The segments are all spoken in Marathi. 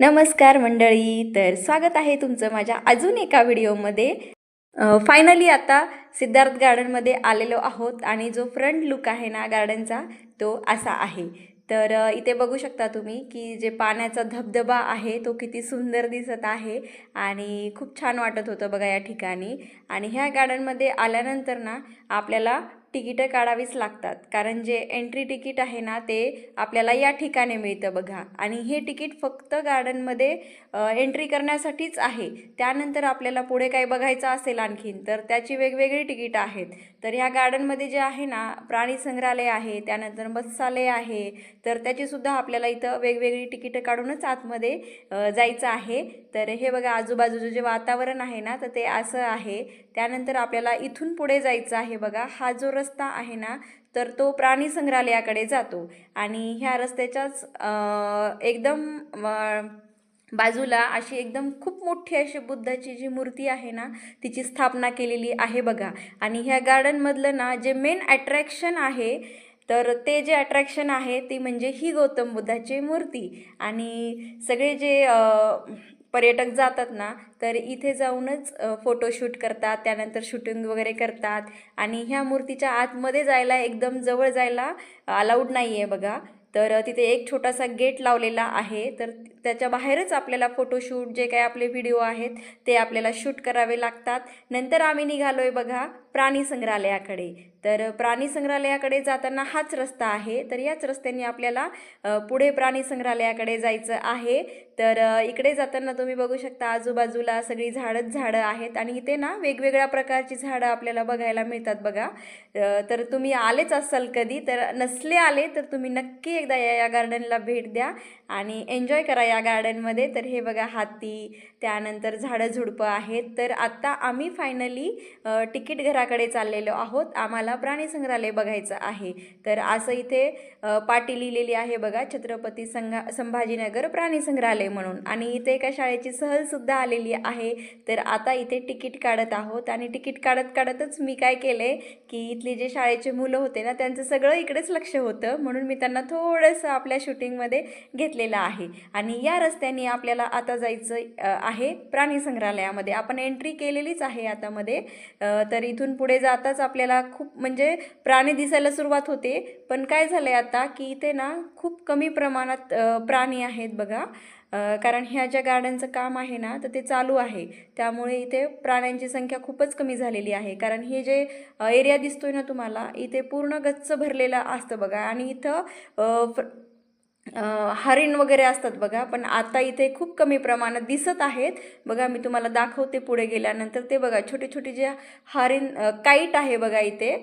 नमस्कार मंडळी तर स्वागत आहे तुमचं माझ्या अजून एका व्हिडिओमध्ये. फायनली आता सिद्धार्थ गार्डनमध्ये आलेलो आहोत आणि जो फ्रंट लुक आहे ना गार्डनचा तो असा आहे. तर इथे बघू शकता तुम्ही की जे पाण्याचा धबधबा आहे तो किती सुंदर दिसत आहे आणि खूप छान वाटत होतं बघा या ठिकाणी. आणि ह्या गार्डनमध्ये आल्यानंतर ना आपल्याला तिकीटं काढावीच लागतात. कारण जे एंट्री तिकीट आहे ना ते आपल्याला या ठिकाणी मिळतं बघा. आणि हे तिकीट फक्त गार्डनमध्ये एंट्री करण्यासाठीच आहे. त्यानंतर आपल्याला पुढे काही बघायचं असेल आणखीन तर त्याची वेगवेगळी तिकीटं आहेत. तर ह्या गार्डनमध्ये जे आहे ना प्राणी संग्रहालय आहे त्यानंतर मत्स्यालय आहे तर त्याचीसुद्धा आपल्याला इथं वेगवेगळी तिकीटं काढूनच आतमध्ये जायचं आहे. तर हे बघा आजूबाजूचं जे वातावरण आहे ना तर ते असं आहे. त्यानंतर आपल्याला इथून पुढे जायचं आहे बघा. हा जो रस्ता आहे ना तर तो प्राणी संग्रहालयाकडे जातो. आणि ह्या रस्त्याच्याच एकदम बाजूला अशी एकदम खूप मोठी अशी बुद्धाची जी मूर्ती आहे ना तिची स्थापना केलेली आहे बघा. आणि ह्या गार्डनमधलं ना जे मेन अट्रॅक्शन आहे तर ते जे अट्रॅक्शन आहे ती म्हणजे ही गौतम बुद्धाची मूर्ती. आणि सगळे जे पर्यटक जातात ना तर इथे जाऊनच फोटोशूट करतात त्यानंतर शूटिंग वगैरे करतात. आणि ह्या मूर्तीच्या आतमध्ये जायला एकदम जवळ जायला अलाउड नाही आहे बघा. तर तिथे एक छोटासा गेट लावलेला आहे. तर त्याच्या बाहेरच आपल्याला फोटोशूट जे काही आपले व्हिडिओ आहेत ते आपल्याला शूट करावे लागतात. नंतर आम्ही निघालो आहे बघा प्राणी संग्रहालयाकडे. तर प्राणी संग्रहालयाकडे जाताना हाच रस्ता आहे. तर याच रस्त्याने आपल्याला पुढे प्राणी संग्रहालयाकडे जायचं आहे. तर इकडे जाताना तुम्ही बघू शकता आजूबाजूला सगळी झाडंच झाडं आहेत आणि इथे ना वेगवेगळ्या प्रकारची झाडं आपल्याला बघायला मिळतात बघा. तर तुम्ही आलेच असाल कधी तर नसले आले तर तुम्ही नक्की एकदा या या गार्डनला भेट द्या आणि एन्जॉय करा या गार्डनमध्ये तर हे बघा हाती त्यानंतर झाडं झुडपं आहेत. तर आत्ता आम्ही फायनली तिकीट घराकडे चाललेलो आहोत. आम्हाला प्राणी संग्रहालय बघायचं आहे. तर असं इथे पाटी लिहिलेली आहे बघा छत्रपती संघा संभाजीनगर प्राणी आहे म्हणून. आणि इथे एका शाळेची सहलसुद्धा आलेली आहे. तर आता इथे तिकीट काढत आहोत. आणि तिकीट काढत काढतच मी काय केले की इथली जे शाळेचे मुलं होते ना त्यांचं सगळं इकडेच लक्ष होतं. म्हणून मी त्यांना थोडंसं आपल्या शूटिंगमध्ये घेतलेलं आहे. आणि या रस्त्याने आपल्याला आता जायचं आहे प्राणी संग्रहालयामध्ये. आपण एंट्री केलेलीच आहे आतामध्ये. तर इथून पुढे जाताच आपल्याला खूप म्हणजे प्राणी दिसायला सुरुवात होते. पण काय झालं आहे आता की इथे ना खूप कमी प्रमाणात प्राणी आहेत बघा. कारण ह्या ज्या गार्डनचं काम आहे ना तर ते चालू आहे. त्यामुळे इथे प्राण्यांची संख्या खूपच कमी झालेली आहे. कारण हे जे एरिया दिसतोय ना तुम्हाला इथे पूर्ण गच्च भरलेलं असतं बघा. आणि इथं हरिण वगैरे असतात बघा. पण आता इथे खूप कमी प्रमाणात दिसत आहेत. बघा मी तुम्हाला दाखवते पुढे गेल्यानंतर. ते बघा छोटे छोटे जे हरिण काईट आहे बघा इथे.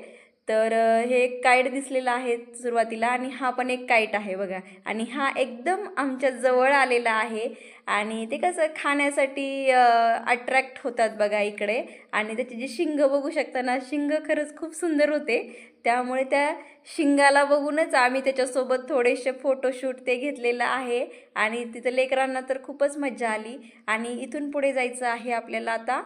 तर हे एक काईट दिसलेलं आहे सुरुवातीला आणि हा पण एक काईट आहे बघा. आणि हा एकदम आमच्या जवळ आलेला आहे आणि ते कसं खाण्यासाठी अट्रॅक्ट होतात बघा इकडे. आणि त्याची जी शिंग बघू शकता ना शिंग खरंच खूप सुंदर होते. त्यामुळे त्या शिंगाला बघूनच आम्ही त्याच्यासोबत थोडेसे फोटोशूट ते घेतलेलं आहे. आणि तिथं लेकरांना तर खूपच मजा आली. आणि इथून पुढे जायचं आहे आपल्याला आता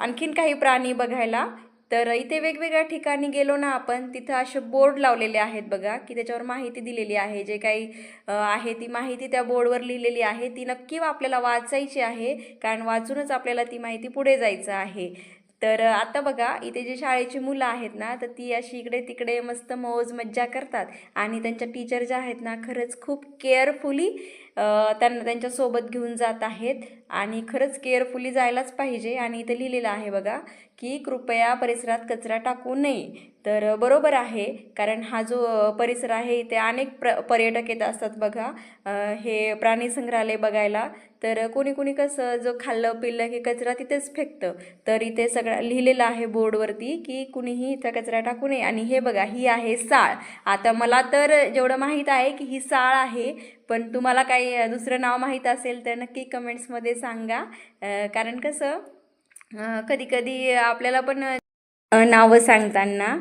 आणखीन काही प्राणी बघायला. तर इथे वेगवेगळ्या ठिकाणी गेलो ना आपण तिथं असे बोर्ड लावलेले आहेत बघा की त्याच्यावर माहिती दिलेली आहे. जे काही आहे ती माहिती त्या बोर्डवर लिहिलेली आहे. ती नक्की आपल्याला वाचायची आहे कारण वाचूनच आपल्याला ती माहिती पुढे जायचं आहे. तर आता बघा इथे जे शाळेची मुलं आहेत ना तर ती अशी इकडे तिकडे मस्त मौज मज्जा करतात. आणि त्यांच्या टीचर ज्या आहेत ना खरंच खूप केअरफुली त्यांना त्यांच्यासोबत घेऊन जात आहेत. आणि खरंच केअरफुली जायलाच पाहिजे. आणि इथं लिहिलेलं आहे बघा की कृपया परिसरात कचरा टाकू नये. तर बरोबर आहे. कारण हा जो परिसर आहे इथे अनेक प्र पर्यटक येत असतात बघा. हे प्राणी संग्रहालय बघायला. तर कोणी कोणी कसं जो खाल्लं पिल्लं की कचरा तिथेच फेकतं. तर इथे सगळं लिहिलेलं आहे बोर्डवरती की कुणीही इथं कचरा टाकू नये. आणि हे बघा ही आहे साळ. आता मला तर जेवढं माहीत आहे की ही साळ आहे पण तुम्हाला काही दुसरं नाव माहीत असेल तर नक्की कमेंट्समध्ये सांगा. कारण कसं कधीकधी आपल्याला पण नावं सांगताना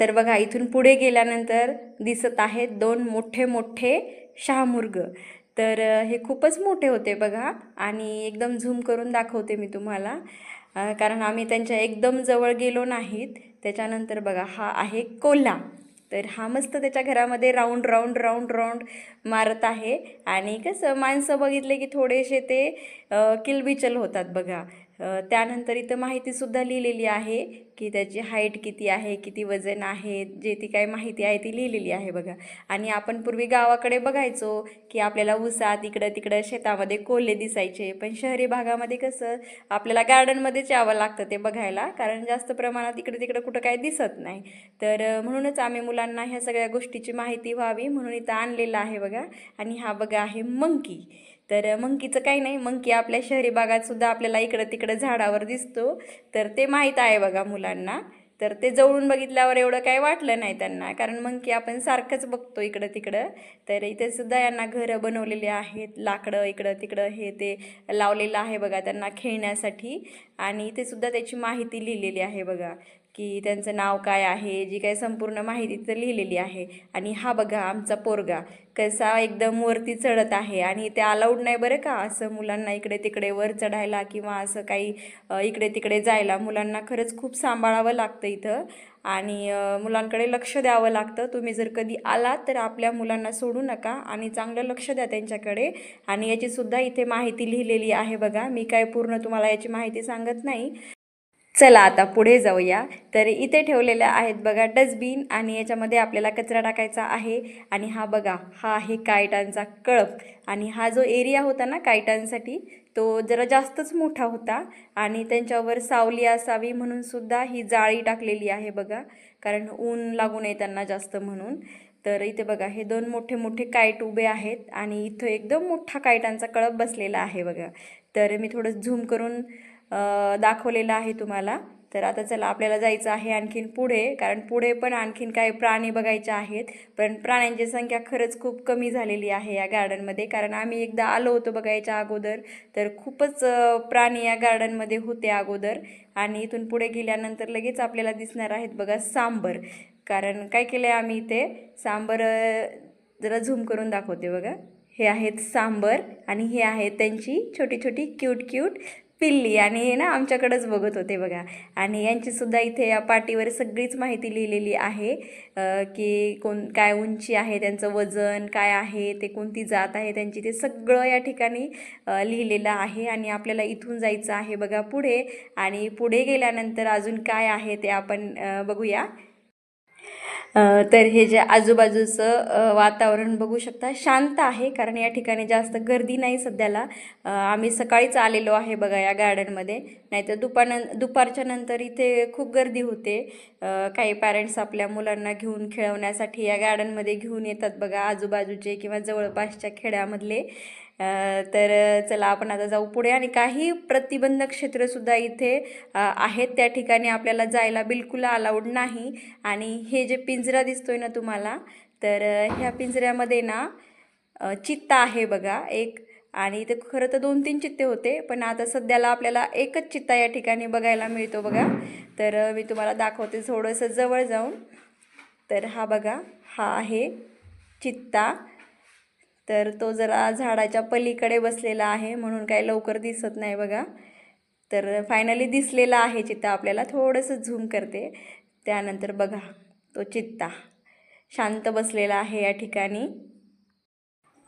तर बघा इथून पुढे गेल्यानंतर दिसत आहेत दोन मोठे मोठे शहामुर्ग. तर हे खूपच मोठे होते बघा आणि एकदम झूम करून दाखवते मी तुम्हाला. कारण आम्ही त्यांच्या एकदम जवळ गेलो नाहीत. त्याच्यानंतर बघा हा आहे कोल्हा. तर हा मस्त त्याच्या घरामध्ये राऊंड राऊंड राऊंड राऊंड मारत आहे. आणि कसं माणसं बघितले की थोडेसे ते किलबिचल होतात बघा. त्यानंतर इथं माहितीसुद्धा लिहिलेली आहे की त्याची हाईट किती आहे किती वजन आहे जे ती काय माहिती आहे ती लिहिलेली आहे बघा. आणि आपण पूर्वी गावाकडे बघायचो की आपल्याला उसात इकडं तिकडं शेतामध्ये कोल्हे दिसायचे पण शहरी भागामध्ये कसं आपल्याला गार्डनमध्येच यावं लागतं ते बघायला कारण जास्त प्रमाणात इकडे तिकडं कुठं काय दिसत नाही. तर म्हणूनच आम्ही मुलांना ह्या सगळ्या गोष्टीची माहिती व्हावी म्हणून इथं आणलेलं आहे बघा. आणि हा बघा आहे मंकी. तर मंकीचं काही नाही. मंकी आपल्या शहरी भागात सुद्धा आपल्याला इकडं तिकडं झाडावर दिसतो. तर ते माहीत आहे बघा मुलांना. तर ते जवळून बघितल्यावर एवढं काही वाटलं नाही त्यांना. कारण मंकी आपण सारखंच बघतो इकडं तिकडं तर इथे सुद्धा यांना घरं बनवलेली आहेत. लाकडं इकडं तिकडं हे ते लावलेलं आहे बघा त्यांना खेळण्यासाठी. आणि इथे सुद्धा त्याची माहिती लिहिलेली आहे बघा. की त्यांचं नाव काय आहे जी काही संपूर्ण माहिती तर लिहिलेली आहे. आणि हा बघा आमचा पोरगा कसा एकदम वरती चढत आहे. आणि ते अलाउड नाही बरं का असं मुलांना इकडे तिकडे वर चढायला किंवा असं काही इकडे तिकडे जायला. मुलांना खरंच खूप सांभाळावं लागतं इथं. आणि मुलांकडे लक्ष द्यावं लागतं. तुम्ही जर कधी आलात तर आपल्या मुलांना सोडू नका आणि चांगलं लक्ष द्या त्यांच्याकडे. आणि याचीसुद्धा इथे माहिती लिहिलेली आहे बघा. मी काय पूर्ण तुम्हाला याची माहिती सांगत नाही. चला आता पुढे जाऊया. तर इथे ठेवलेल्या आहेत बघा डस्टबिन आणि याच्यामध्ये आपल्याला कचरा टाकायचा आहे. आणि हा बघा हा आहे कायटांचा कळप. आणि हा जो एरिया होता ना कायटांसाठी तो जरा जास्तच मोठा होता. आणि त्यांच्यावर सावली असावी म्हणून सुद्धा ही जाळी टाकलेली आहे बघा. कारण ऊन लागू नये त्यांना जास्त म्हणून. तर इथे बघा हे दोन मोठे मोठे काईट उभे आहेत. आणि इथं एकदम मोठा कायटांचा कळप बसलेला आहे बघा. तर मी थोडं झूम करून दाखवलेलं आहे तुम्हाला. तर आता चला आपल्याला जायचं आहे आणखीन पुढे कारण पुढे पण आणखीन काही प्राणी बघायचे आहेत. पण प्राण्यांची संख्या खरंच खूप कमी झालेली आहे या गार्डनमध्ये कारण आम्ही एकदा आलो होतो बघायच्या अगोदर तर खूपच प्राणी या गार्डनमध्ये होते अगोदर. आणि इथून पुढे गेल्यानंतर लगेच आपल्याला दिसणार आहेत बघा सांबर. कारण काय केलं आहे आम्ही इथे? सांबर जरा झूम करून दाखवते बघा. हे आहेत सांबर आणि हे आहेत त्यांची छोटी छोटी क्यूट क्यूट पिल्ली आणि हे ना आमच्याकडंच बघत होते बघा. आणि यांचीसुद्धा इथे या पाटीवर सगळीच माहिती लिहिलेली आहे की कोण काय उंची आहे त्यांचं वजन काय आहे ते कोणती जात आहे त्यांची ते सगळं या ठिकाणी लिहिलेलं आहे. आणि आपल्याला इथून जायचं आहे बघा पुढे. आणि पुढे गेल्यानंतर अजून काय आहे ते आपण बघूया. तर हे जे आजूबाजूचं वातावरण बघू शकता शांत आहे. कारण या ठिकाणी जास्त गर्दी नाही सध्याला. आम्ही सकाळीच आलेलो आहे बघा या गार्डनमध्ये नाहीतर दुपारन दुपारच्या नंतर इथे खूप गर्दी होते. काही पॅरेंट्स आपल्या मुलांना घेऊन खेळवण्यासाठी या गार्डनमध्ये घेऊन येतात बघा आजूबाजूचे किंवा जवळपासच्या खेड्यामधले. तर चला आपण आता जाऊ पुढे. आणि काही प्रतिबंध क्षेत्रसुद्धा इथे आहेत. त्या ठिकाणी आपल्याला जायला बिलकुल अलाउड नाही. आणि हे जे पिंजरा दिसतोय ना तुम्हाला तर ह्या पिंजऱ्यामध्ये ना चित्ता आहे बघा एक. आणि इथे खरं तर दोन तीन चित्ते होते पण आता सध्याला आपल्याला एकच चित्ता या ठिकाणी बघायला मिळतो बघा. तर मी तुम्हाला दाखवते थोडंसं जवळ जाऊन. तर हा बघा हा आहे चित्ता. तर तो जरा झाडाच्या पलीकडे बसलेला आहे म्हणून काही लवकर दिसत नाही बघा. तर फायनली दिसलेला आहे चित्ता आपल्याला थोडंसं झूम करते. त्यानंतर बघा तो चित्ता. शांत बसलेला आहे या ठिकाणी.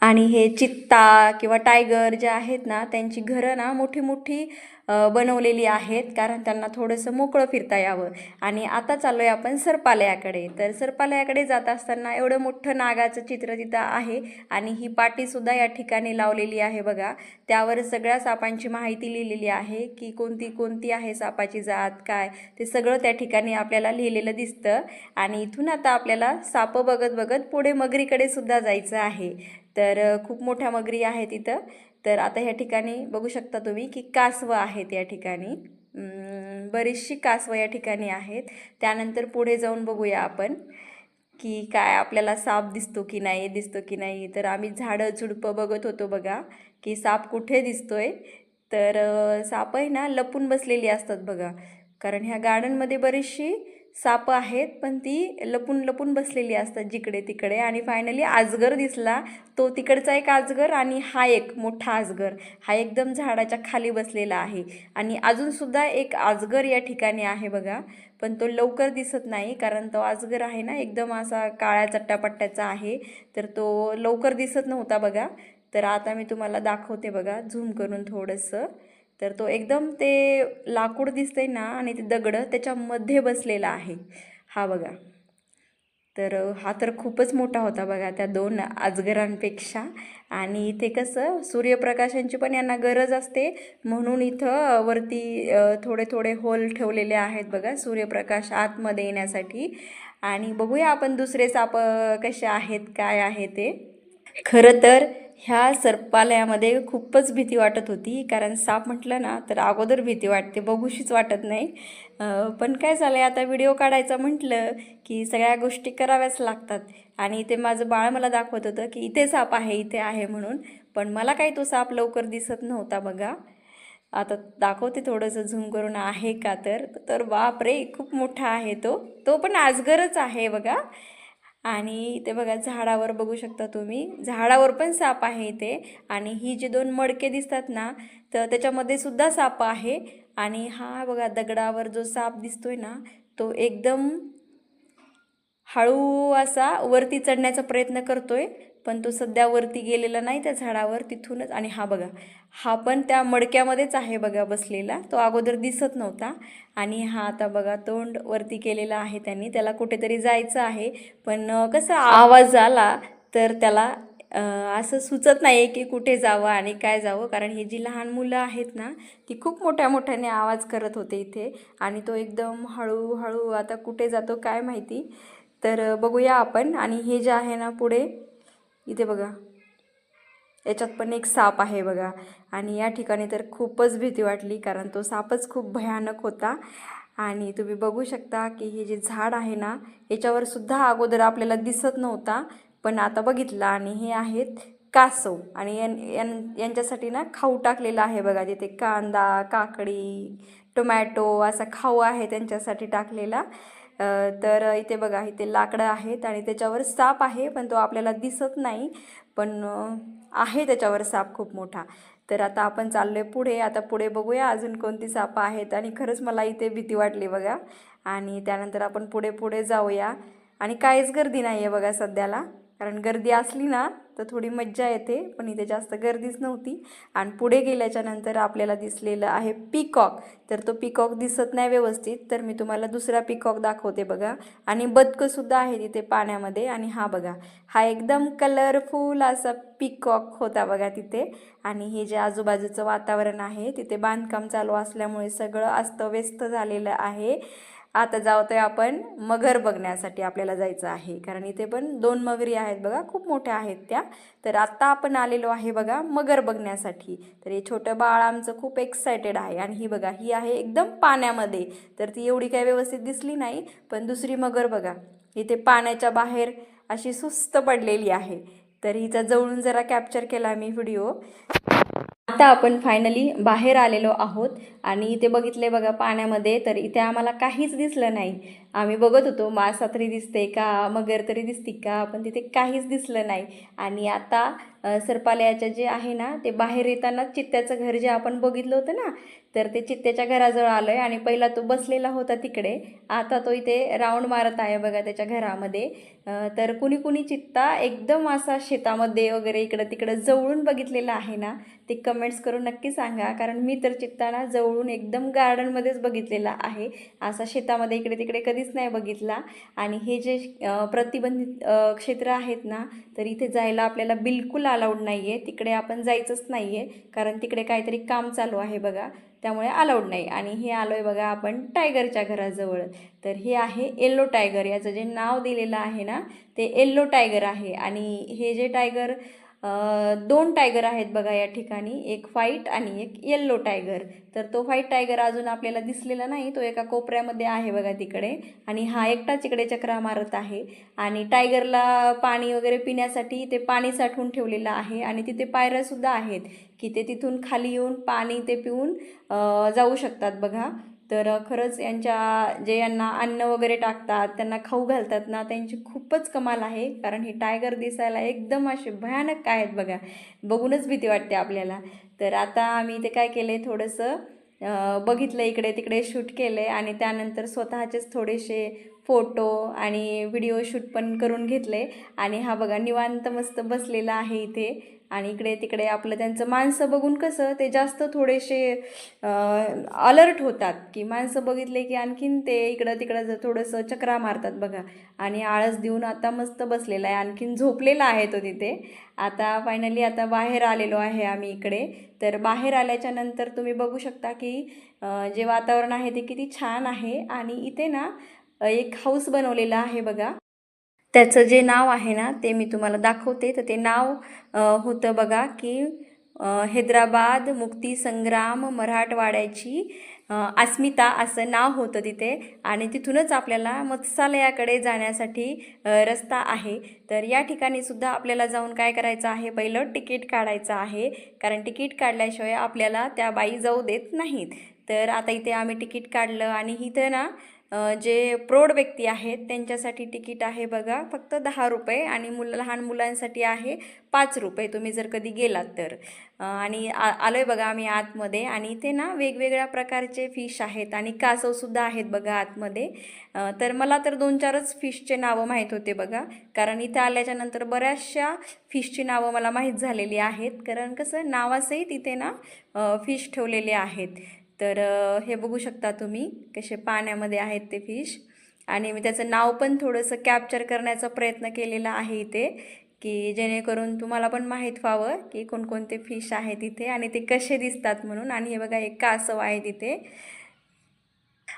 आणि हे चित्ता किंवा टायगर जे आहेत ना त्यांची घरं ना मोठी मोठी बनवलेली आहेत कारण त्यांना थोडंसं मोकळं फिरता यावं. आणि आता चाललो आहे आपण सरपालयाकडे. तर सरपालयाकडे जात असताना एवढं मोठं नागाचं चित्र तिथं आहे आणि ही पाटीसुद्धा या ठिकाणी लावलेली आहे बघा. त्यावर सगळ्या सापांची माहिती लिहिलेली आहे की कोणती कोणती आहे सापाची जात काय? ते सगळं त्या ठिकाणी आपल्याला लिहिलेलं दिसतं. आणि इथून आता आपल्याला सापं बघत बघत पुढे मगरीकडे सुद्धा जायचं आहे. तर खूप मोठ्या मगरी आहेत इथं. तर आता ह्या ठिकाणी बघू शकता तुम्ही की कासवं आहेत या ठिकाणी. बरीचशी कासवं या ठिकाणी आहेत. त्यानंतर पुढे जाऊन बघूया आपण की काय आपल्याला साप दिसतो की नाही दिसतो की नाही. तर आम्ही झाडं झुडपं बघत होतो बघा की साप कुठे दिसतोय. तर साप आहे ना लपून बसलेली असतात बघा. कारण ह्या गार्डनमध्ये बरीचशी सापं आहेत पण ती लपून लपून बसलेली असतात जिकडे तिकडे. आणि फायनली आजगर दिसला तो तिकडचा एक आजगर आणि हा एक मोठा आजगर. हा एकदम झाडाच्या खाली बसलेला आहे. आणि अजूनसुद्धा एक आजगर या ठिकाणी आहे बघा. पण तो लवकर दिसत नाही कारण तो आजगर आहे ना एकदम असा काळ्या चट्टापट्ट्याचा आहे. तर तो लवकर दिसत नव्हता बघा. तर आता मी तुम्हाला दाखवते बघा झूम करून थोडंसं. तर तो एकदम ते लाकूड दिसतंय ना आणि ते दगडं त्याच्यामध्ये बसलेला आहे. हा बघा. तर हा तर खूपच मोठा होता बघा त्या दोन अजगरांपेक्षा. आणि इथे कसं सूर्यप्रकाशांची पण यांना गरज असते. म्हणून इथं वरती थोडे थोडे होल ठेवलेले आहेत बघा सूर्यप्रकाश आतमध्ये येण्यासाठी. आणि बघूया आपण दुसरे साप कसे आहेत काय आहे ते. खरं तर ह्या सर्पालयामध्ये खूपच भीती वाटत होती. कारण साप म्हटलं ना तर अगोदर भीती वाटते. बघूशीच वाटत नाही. पण काय झालं आहे आता व्हिडिओ काढायचा म्हटलं की सगळ्या गोष्टी कराव्याच लागतात. आणि इथे माझं बाळ मला दाखवत होतं की इथे साप आहे इथे आहे म्हणून. पण मला काही तो साप लवकर दिसत नव्हता बघा. आता दाखवते थोडंसं झूम करून आहे का तर? तर बाप रे खूप मोठा आहे तो. तो पण आजगरच आहे बघा. आणि ते बघा झाडावर बघू शकता तुम्ही. झाडावर पण साप आहे इथे. आणि ही जे दोन मडके दिसतात ना तर त्याच्यामध्ये सुद्धा साप आहे. आणि हा बघा दगडावर जो साप दिसतोय ना तो एकदम हळू असा वरती चढण्याचा प्रयत्न करतोय पण तो सध्या वरती गेलेला नाही त्या झाडावर तिथूनच. आणि हा बघा हा पण त्या मडक्यामध्येच आहे बघा बसलेला. तो अगोदर दिसत नव्हता. आणि हा आता बघा तोंड वरती केलेला आहे त्यांनी. त्याला कुठेतरी जायचं आहे. पण कसं कसा आवाज आला तर त्याला असं सुचत नाही की कुठे जावं आणि काय जावं. कारण ही जी लहान मुलं आहेत ना ती खूप मोठ्या मोठ्याने आवाज करत होते इथे. आणि तो एकदम हळूहळू आता कुठे जातो काय माहिती. तर बघूया आपण. आणि हे जे आहे ना पुढे इथे बघा. याच्यात पण एक साप आहे बघा. आणि या ठिकाणी तर खूपच भीती वाटली कारण तो सापच खूप भयानक होता. आणि तुम्ही बघू शकता की हे जे झाड आहे ना याच्यावर सुद्धा अगोदर आपल्याला दिसत नव्हता. पण आता बघितला आणि हे आहेत कासव. आणि यां यां यांच्यासाठी ना खाऊ टाकलेला आहे बघा. तिथे कांदा काकडी टोमॅटो असा खाऊ आहे त्यांच्यासाठी टाकलेला. तर इथे बघा इथे लाकडं आहेत आणि त्याच्यावर साप आहे पण तो आपल्याला दिसत नाही. पण आहे त्याच्यावर साप खूप मोठा. तर आता आपण चाललोय पुढे. आता पुढे बघूया अजून कोणती सापं आहेत. आणि खरंच मला इथे भीती वाटली बघा. आणि त्यानंतर आपण पुढे पुढे जाऊया. आणि काहीच गर्दी नाही आहे बघा सध्याला. कारण गर्दी असली ना तर थोडी मज्जा येते पण इथे जास्त गर्दीच नव्हती. आणि पुढे गेल्याच्यानंतर आपल्याला दिसलेलं आहे पिकॉक तर तो पिकॉक दिसत नाही व्यवस्थित तर मी तुम्हाला दुसरा पिकॉक दाखवते बघा. आणि बदकंसुद्धा आहे तिथे पाण्यामध्ये. आणि हा बघा हा एकदम कलरफुल असा पिकॉक होता बघा तिथे. आणि हे जे आजूबाजूचं वातावरण आहे तिथे बांधकाम चालू असल्यामुळे सगळं अस्तव्यस्त झालेलं आहे. आता जावतोय आपण मगर बघण्यासाठी आपल्याला जायचं आहे. कारण इथे पण दोन मगरी आहेत बघा खूप मोठ्या आहेत त्या. तर आत्ता आपण आलेलो आहे बघा मगर बघण्यासाठी. तर हे छोटं बाळ आमचं खूप एक्सायटेड आहे. आणि ही बघा ही आहे एकदम पाण्यामध्ये. तर ती एवढी काही व्यवस्थित दिसली नाही पण दुसरी मगर बघा. इथे पाण्याच्या बाहेर अशी सुस्त पडलेली आहे. तर हिचा जवळून जरा कॅप्चर केला मी व्हिडिओ आता आपण फायनली बाहेर आलेलो आहोत आणि इथे बघितले बघा पाण्यामध्ये तर इथे आम्हाला काहीच दिसलं नाही. आम्ही बघत होतो मासा तरी दिसते का मगर तरी दिसते का पण तिथे काहीच दिसलं नाही. आणि आता सर्पालयाच्या जे आहे ना ते बाहेर येताना चित्त्याचं घर जे आपण बघितलं होतं ना तर ते चित्त्याच्या घराजवळ आलो आहे आणि पहिला तो बसलेला होता तिकडे. आता तो इथे राऊंड मारत आहे बघा त्याच्या घरामध्ये. तर कुणी कुणी चित्ता एकदम असा शेतामध्ये वगैरे इकडं तिकडं जवळून बघितलेला आहे ना ते कमेंट्स करून नक्की सांगा. कारण मी तर चित्ताना जवळून एकदम गार्डनमध्येच बघितलेला आहे. असा शेतामध्ये इकडे तिकडे कधी कधीच नाही बघितला. आणि हे जे प्रतिबंधित क्षेत्र आहेत ना तर इथे जायला आपल्याला बिलकुल अलाउड नाही आहे तिकडे आपण जायचंच नाही आहे कारण तिकडे काहीतरी काम चालू आहे बघा. त्यामुळे अलाउड नाही. आणि हे आलो आहे बघा आपण टायगरच्या घराजवळ. तर हे आहे येल्लो टायगर. याचं जे नाव दिलेलं आहे ना ते येल्लो टायगर आहे. आणि हे जे टायगर दोन टायगर आहेत बघा या ठिकाणी एक व्हाईट आणि एक येल्लो टायगर तर तो व्हाईट टायगर अजून आपल्याला दिसलेला नाही तो एका कोपऱ्यामध्ये आहे बघा तिकडे. आणि हा एकटाच इकडे चक्रा मारत आहे. आणि टायगरला पाणी वगैरे पिण्यासाठी ते पाणी साठवून ठेवलेलं आहे. आणि तिथे पायऱ्यासुद्धा आहेत की ते तिथून खाली येऊन पाणी ते पिऊन जाऊ शकतात बघा. तर खरंच यांच्या जे यांना अन्न वगैरे टाकतात त्यांना खाऊ घालतात ना त्यांची खूपच कमाल आहे. कारण हे टायगर दिसायला एकदम असे भयानक आहेत बघा. बघूनच भीती वाटते आपल्याला. तर आता आम्ही ते काय केले थोडंसं बघितलं इकडे तिकडे शूट केले आणि त्यानंतर स्वतःचेच थोडेसे फोटो आणि व्हिडिओ शूट पण करून घेतले. आणि हा बघा निवांत मस्त बसलेला आहे इथे. आणि इकडे तिकडे आपलं त्यांचं माणसं बघून कसं ते जास्त थोडेसे अलर्ट होतात. की माणसं बघितले की आणखीन ते इकडं तिकडं जर थोडंसं चक्रा मारतात बघा. आणि आळस देऊन आता मस्त बसलेला आहे. आणखीन झोपलेला आहे तो तिथे. आता फायनली आता बाहेर आलेलो आहे आम्ही इकडे. तर बाहेर आल्याच्यानंतर तुम्ही बघू शकता की जे वातावरण आहे ते किती छान आहे. आणि इथे ना एक हाऊस बनवलेला आहे बघा. त्याचं जे नाव आहे ना ते मी तुम्हाला दाखवते. तर ते नाव होतं बघा की हैदराबाद मुक्ती संग्राम मराठवाड्याची अस्मिता असं नाव होतं तिथे. आणि तिथूनच आपल्याला मत्स्यालयाकडे जाण्यासाठी रस्ता आहे. तर या ठिकाणी सुद्धा आपल्याला जाऊन काय करायचं आहे? पहिलं तिकीट काढायचं आहे. कारण तिकीट काढल्याशिवाय आपल्याला त्या बाई जाऊ देत नाहीत. तर आता इथे आम्ही तिकीट काढलं आणि इथं ना जे प्रौढ व्यक्ती आहेत त्यांच्यासाठी तिकीट आहे बघा फक्त दहा रुपये आणि मुलं लहान मुलांसाठी आहे पाच रुपये तुम्ही जर कधी गेलात तर. आणि आ आलो आहे बघा आम्ही आतमध्ये आणि इथे ना वेगवेगळ्या प्रकारचे फिश आहेत आणि कासवसुद्धा आहेत बघा आतमध्ये. तर मला तर दोन चारच फिशचे नावं माहीत होते बघा कारण इथे आल्याच्यानंतर बऱ्याचशा फिशची नावं मला माहीत झालेली आहेत कारण कसं नावासहित इथे ना फिश ठेवलेले आहेत. तर हे बघू शकता तुम्ही कसे पाण्यामध्ये आहेत ते फिश आणि मी त्याचं नाव पण थोडंसं कॅप्चर करण्याचा प्रयत्न केलेला आहे इथे की जेणेकरून तुम्हाला पण माहीत व्हावं की कोणकोणते फिश आहेत इथे आणि ते कसे दिसतात म्हणून. आणि हे बघा एक कासव आहे तिथे.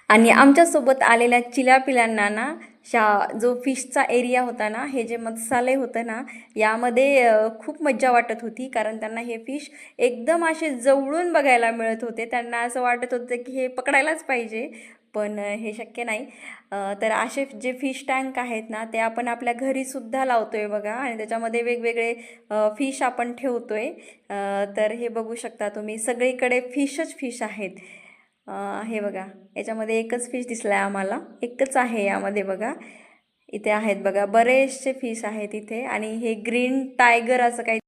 आणि आमच्यासोबत आलेल्या चिलापिलांना ना शा जो फिशचा एरिया होता ना हे जे मत्स्यालय होतं ना यामध्ये खूप मज्जा वाटत होती. कारण त्यांना हे फिश एकदम असे जवळून बघायला मिळत होते. त्यांना असं वाटत होतं की हे पकडायलाच पाहिजे पण हे शक्य नाही. तर असे जे फिश टँक आहेत ना ते आपण आपल्या घरीसुद्धा लावतो आहे बघा. आणि त्याच्यामध्ये वेगवेगळे फिश आपण ठेवतो आहे तर हे बघू शकता तुम्ही. सगळीकडे फिशच फिश आहेत. हे बघा याच्यामध्ये एकच फिश दिसला आहे आम्हाला. एकच आहे यामध्ये बघा. इथे आहेत बघा बरेचसे फिश आहेत इथे. आणि हे ग्रीन टायगर असं काही